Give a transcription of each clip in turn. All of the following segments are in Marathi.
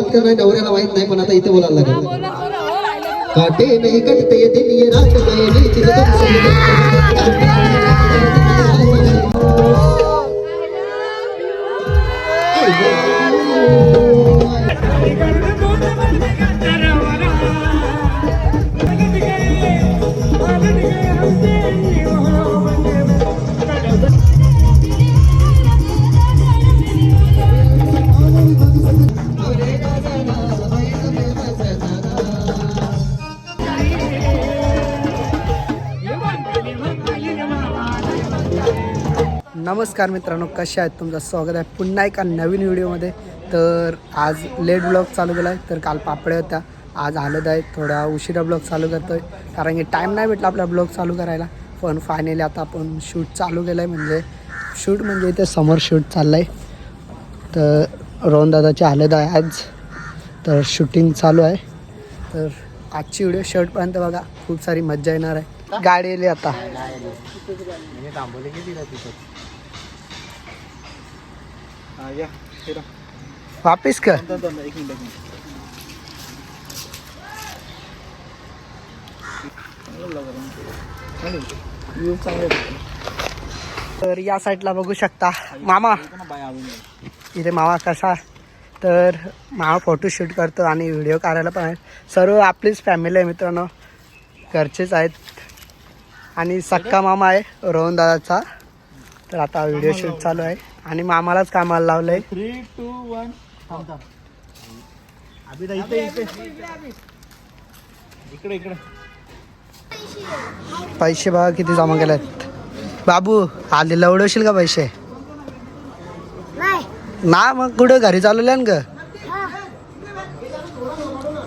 बोललात का नाही नवऱ्याला माहीत नाही पण आता इथे बोलायला लागेल. काटे नाही कटते दिन ये रात गए नीचे नमस्कार मित्रांनो कसे आहेत? तुमचं स्वागत आहे पुन्हा एका नवीन व्हिडिओमध्ये. तर आज लेट ब्लॉग चालू केला आहे तर काल पापड्या होत्या. आज हलत आहे थोडा उशिरा ब्लॉग चालू करतो आहे कारण की टाईम नाही भेटला आपला ब्लॉग चालू करायला. पण फायनली आता आपण शूट चालू केलं आहे म्हणजे शूट म्हणजे इथे समोर शूट चाललं आहे तर रोहनदादाची हालत आहे आज. तर शूटिंग चालू आहे. तर आजची व्हिडिओ शर्टपर्यंत बघा खूप सारी मज्जा येणार आहे. गाडी आली आता. वापिस कर तर या साईडला बघू शकता मामा. इथे मामा कसा तर मामा फोटोशूट करतो आणि व्हिडिओ काढायला पण आहे सर्व आपलीच फॅमिली आहे मित्रांनो. घरचेच आहेत. आणि सक्का मामा आहे रोहन दादाचा. तर आता व्हिडिओ शूट चालू आहे. आणि मामालाच कामाला लावलंय. थ्री टू वन इथे इथे. इकडे इकडे. पैसे बघा किती जमा केलेत. बाबू आले लवडवशील का पैसे? ना मग कुठं? घरी चालवले ना ग.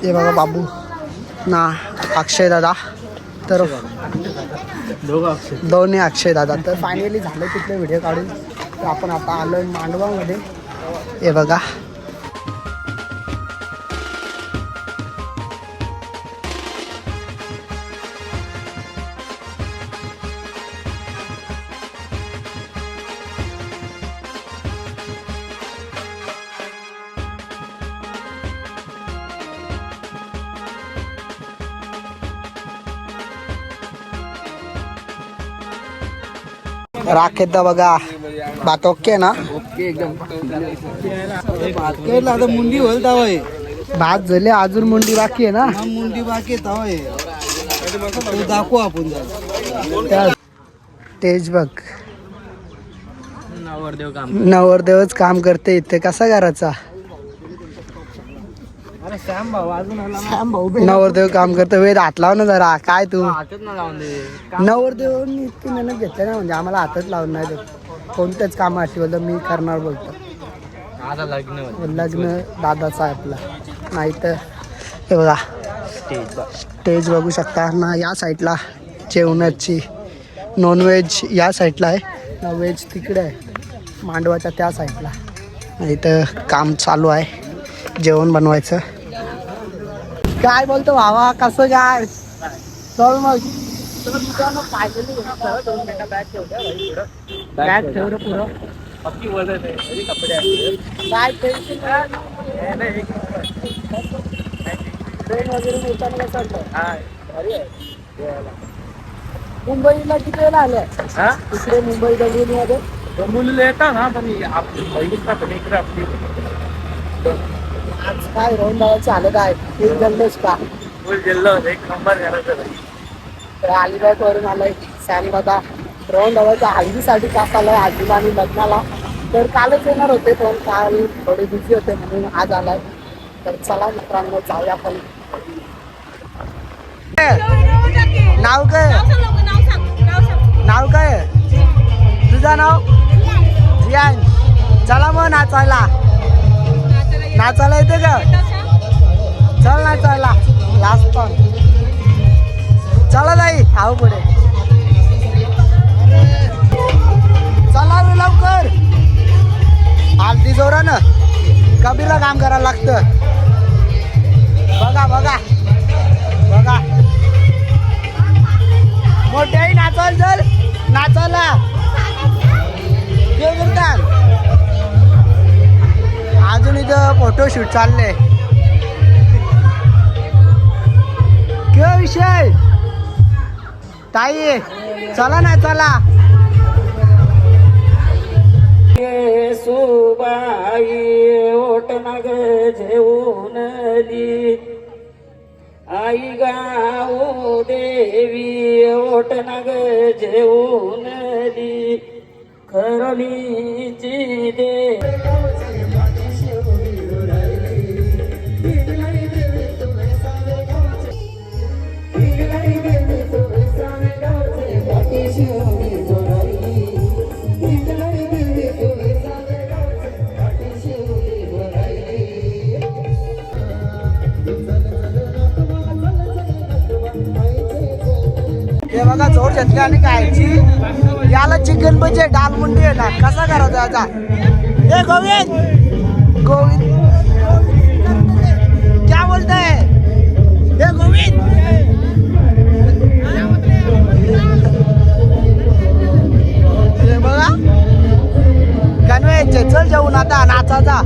हे बघा बाबू. ना अक्षय दादा. तर दोन्ही अक्षय दादा. तर फायनली झालं तिथले व्हिडिओ काढून. तर आपण आता आलो मांडवामध्ये हे बघा. राखेत बघा. बात ओके ना? ओके एकदम आता मुंडी होईल तवय भात झाले अजून मुंडी बाकी आहे ना? मुंडी बाकी तवय तो दाखवू आपण तेज बघ. नवरदेव काम नवरदेवच काम करते इथे. कसा करायचा नवरदेव काम करते. वेळ हात लाव ना जरा. काय तू? हातच ना लावून दे. नवरदेव इतकी मेहनत घेतली ना म्हणजे आम्हाला हातच लावून नाही कोणत्याच काम आठवलं मी करणार बोलतो. लग्न लग्न दादाचं आहे आपलं. नाही तर हे बघा. स्टेज स्टेज बघू शकता ना या साईडला जेवणाची नॉनव्हेज या साईडला आहे. ना व्हेज तिकडे आहे. मांडवाच्या त्या साईडला. आणि इथं काम चालू आहे. जेवण बनवायचं. काय बोलतो भावा? कसं काय? चल मग. बॅग ठेव रे पुरं. पक्की वजन आहे तरी कपडे आहेत. काय टेन्शन हे नाही, एक ट्रेन वगैरे मिळताना चालतं हा. मुंबईला किती वेळा आल्या? हा? तिकडे मुंबई डोंबिवलीमध्ये मुलीला येतात ना पण ही आपली बहिणीचा पण इकडे आपली. आज काय रोहन दादाची हालत आहे ते जल्लोष का? फुल जिल्हा एक नंबर नाही. तर अलिबाग वरून आलाय सॅन दादा. रोहन दादाच्या हल्दीसाठी तास आलाय आजीला आणि लग्नाला. तर कालच येणार होते पण काल थोडे बिझी होते म्हणून आज आलाय. तर चला मित्रांनो जाऊया आपण. नाव काय? नाव काय? तुझं नाव? जियान चला मग नाचायला. नाचायला येते का? चल नाचायला. लास्ट पण चला नाही आव पुढे. चला लवकर. आलती जोरानं. कबीला काम करायला लागतं. बघा बघा. बघा. मोठ्याही नाचल जर. नाचला अजून इथं फोटोशूट चालले. किंवा विषय? ताई चला ना चला. सुबाई ओटनाग जेऊन दी आई गाऊ देवी ओटनाग जेऊन दी खरलीची दे हे बघा जोर घेतली आणि खायची याला चिकन म्हणजे डाल मुंडी आहे ना कसा करायचा याचा? हे गोविंद! कन्वे चल जेवून आता नाचाचा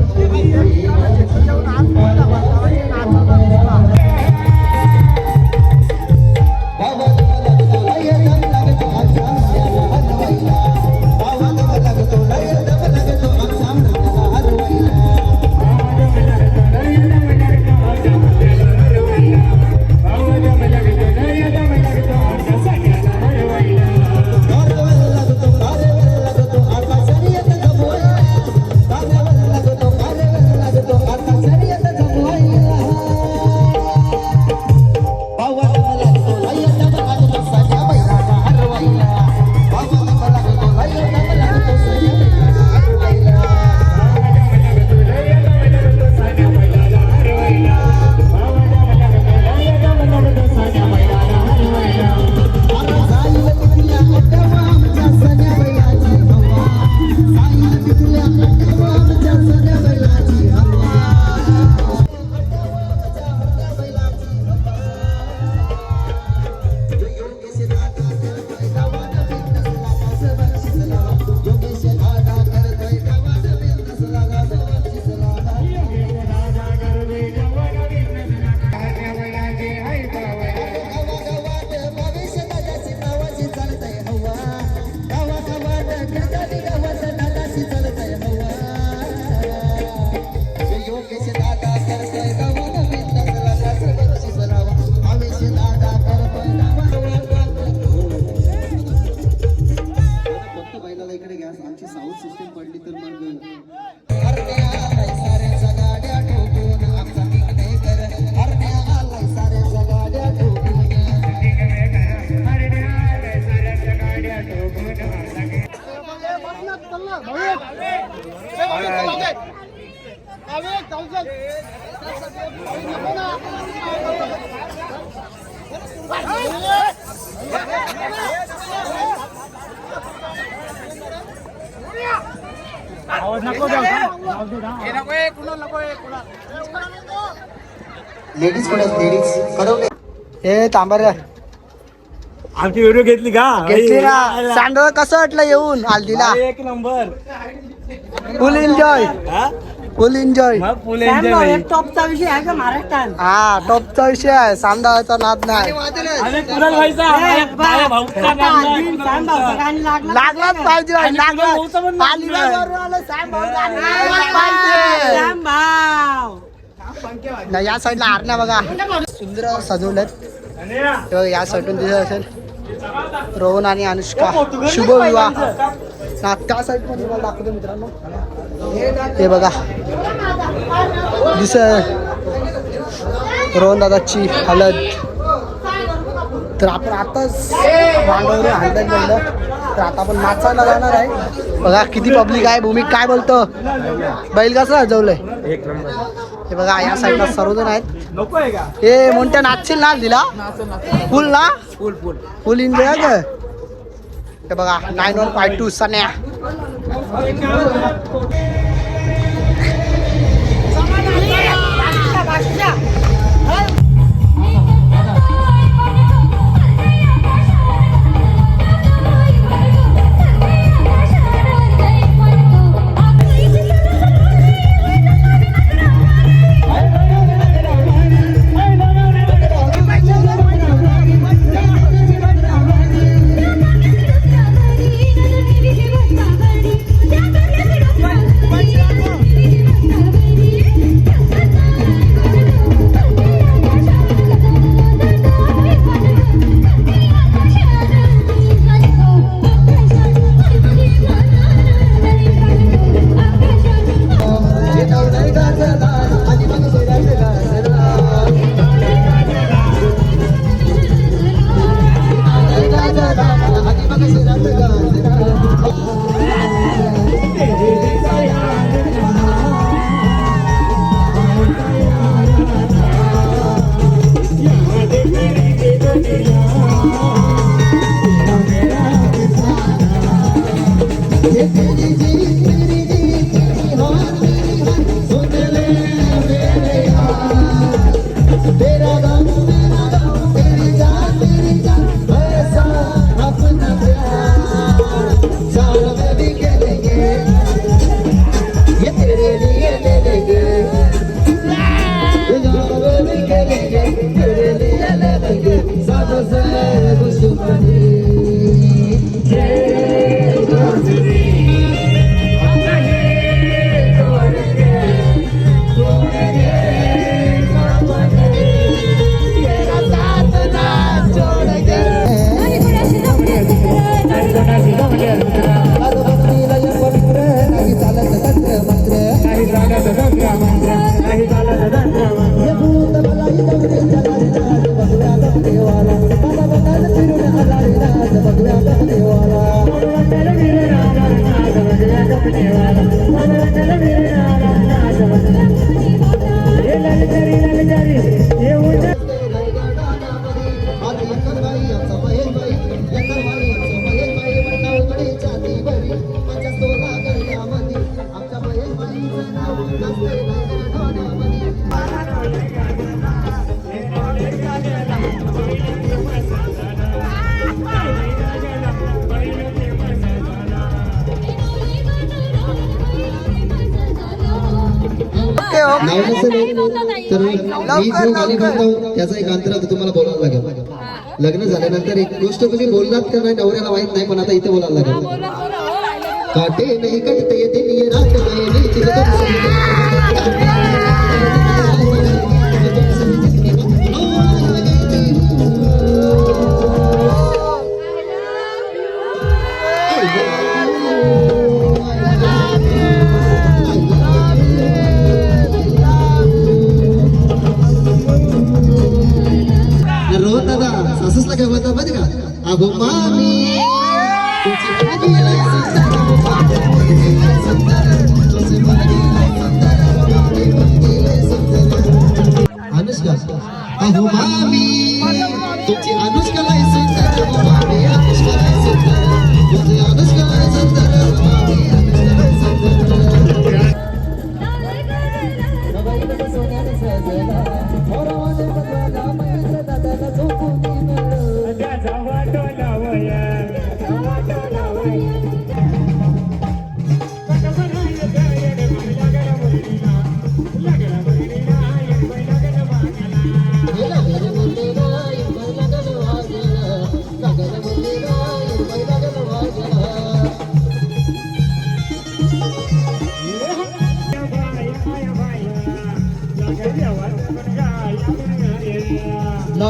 कडे लेडीज हे तांबर. आमची व्हिडिओ घेतली का? घेतली ना. सांडव कसं वाटलं येऊन हल्दीला? एक number full enjoy full enjoy मग फुल एन्जॉय टॉपचा विषय आहे का महाराष्ट्रात? हा टॉपचा विषय आहे. सांडावाचा नाद नाही. लागलाच पाहिजे लागलाच. पाहिजे. ना या साईडला आरणा बघा. सुंदर सजवलेत. या साईडून दिसत असेल रोहन आणि अनुष्का. शुभ विवाह. ना त्या साईडमध्ये मला दाखवतो मित्रांनो. हे बघा. दिस रोहन दादाची हलद. तर आपण आताच मांडवरून हळद गेलं तर आता आपण नाचायला जाणार आहे. बघा किती पब्लिक आहे. भूमी काय बोलतो? बैल कसं सजवलंय? एक नंबर. हे बघा या साईडला सर्वजण आहेत. हे मोठ्या नाचशील ना दिला? फुल ना? फुल फुल. फुल एन्जॉय ग. हे बघा नाईन वन फाय टू सन्या. Thank you. असं नाही. तर मी त्याचा एक अंतरात तुम्हाला बोलायला लागेल. लग्न झाल्यानंतर एक गोष्ट तुम्ही बोललात का नाही नवऱ्याला माहीत नाही पण आता इथे बोलायला लागेल. काटे नाही कटते येते मी रात तुमची अनुष्काला अनुष्काला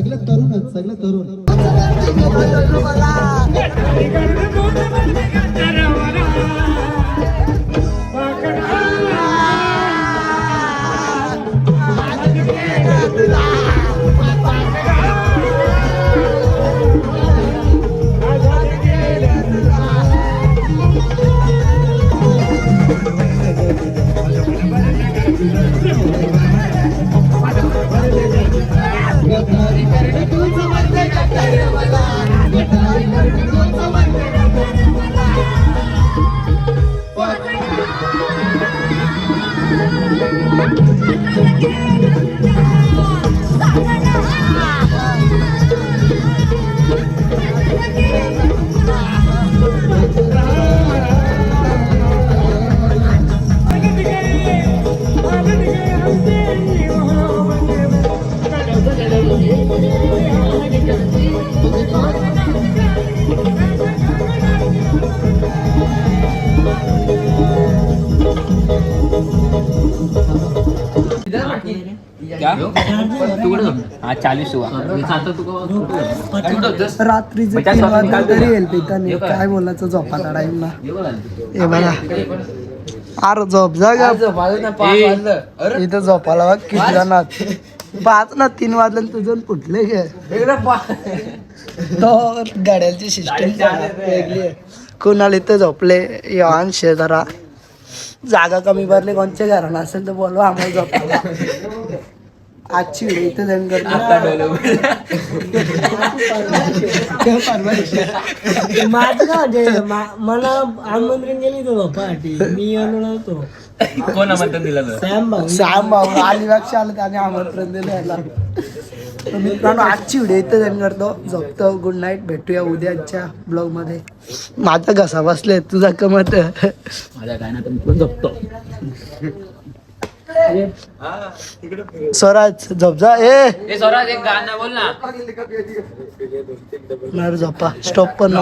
सगळे तरुणच सगळे तरुण. हा पिताने काय बोलायचं झोपाचा टाइम ना. हे बघा. अरे झोप जा इथं झोपाला बघ किती जणात पाच ना तीन वाजले तुझं फुटले गे. तो गाड्यांची सिस्टम वेगळी आहे. कुणाला इथं झोपले? येवान जरा. जागा कमी भरली कोणच्या घरानं असेल तर बोलवा आम्हाला झोपायला. आजची व्हिडिओ इथं जाऊन करतो माझं का म्हणजे मला आमंत्रण केली तो पार्टी मी आलो नव्हतो. कोण आमंत्रण दिलं सॅम भाऊ. श्याम भाऊ. अलिबाग आलं त्याने आमंत्रण दिलं याला. तर मित्रांनो आजची व्हिडिओ इथं जाऊन करतो. झोपतो. गुड नाईट भेटूया उद्याच्या ब्लॉगमध्ये. माझा घसा बसले तुझा कमत. माझ्या काय ना झोपतो. स्वराज झोप जा ए! ए स्वराज एक गाणं बोल ना. झोपा. स्टॉप पण